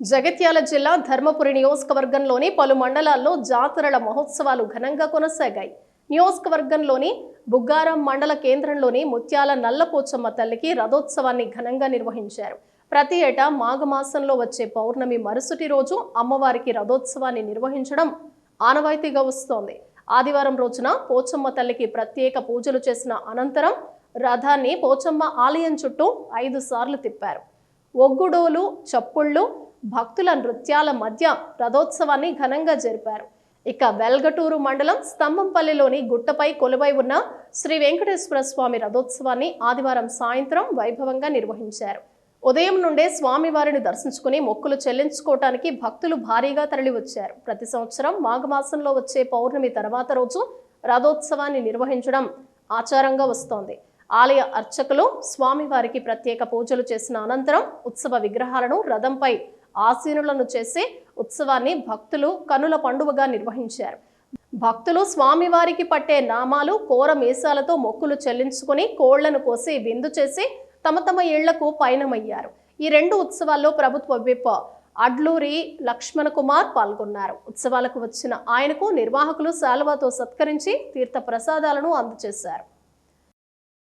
జగిత్యాల జిల్లా ధర్మపురి నియోజకవర్గంలోని పలు మండలాల్లో జాతరల మహోత్సవాలు ఘనంగా కొనసాగాయి. నియోజకవర్గంలోని బుగ్గారం మండల కేంద్రంలోని ముత్యాల నల్లపోచమ్మ తల్లికి రథోత్సవాన్ని ఘనంగా నిర్వహించారు. ప్రతి ఏటా మాఘమాసంలో వచ్చే పౌర్ణమి మరుసటి రోజు అమ్మవారికి రథోత్సవాన్ని నిర్వహించడం ఆనవాయితీగా వస్తోంది. ఆదివారం రోజున పోచమ్మ తల్లికి ప్రత్యేక పూజలు చేసిన అనంతరం రథాన్ని పోచమ్మ ఆలయం చుట్టూ ఐదు సార్లు తిప్పారు. ఒగ్గుడోలు చప్పుళ్ళు భక్తుల నృత్యాల మధ్య రథోత్సవాన్ని ఘనంగా జరిపారు. ఇక వెల్గటూరు మండలం స్తంభంపల్లిలోని గుట్టపై కొలువై ఉన్న శ్రీ వెంకటేశ్వర స్వామి రథోత్సవాన్ని ఆదివారం సాయంత్రం వైభవంగా నిర్వహించారు. ఉదయం నుండే స్వామివారిని దర్శించుకుని మొక్కులు చెల్లించుకోవటానికి భక్తులు భారీగా తరలివచ్చారు. ప్రతి సంవత్సరం మాఘమాసంలో వచ్చే పౌర్ణమి తర్వాత రోజు రథోత్సవాన్ని నిర్వహించడం ఆచారంగా వస్తోంది. ఆలయ అర్చకులు స్వామివారికి ప్రత్యేక పూజలు చేసిన అనంతరం ఉత్సవ విగ్రహాలను రథంపై ఆసీనులను చేసి ఉత్సవాన్ని భక్తులు కనుల పండుగగా నిర్వహించారు. భక్తులు స్వామివారికి పట్టే నామాలు కోర మీసాలతో మొక్కులు చెల్లించుకుని కోళ్ళను కోసి విందు చేసి తమ తమ ఇళ్ళకు పయనమయ్యారు. ఈ రెండు ఉత్సవాల్లో ప్రభుత్వ విప్ అడ్లూరి లక్ష్మణ కుమార్ పాల్గొన్నారు. ఉత్సవాలకు వచ్చిన ఆయనకు నిర్వాహకులు శాలువాతో సత్కరించి తీర్థ ప్రసాదాలను అందజేశారు.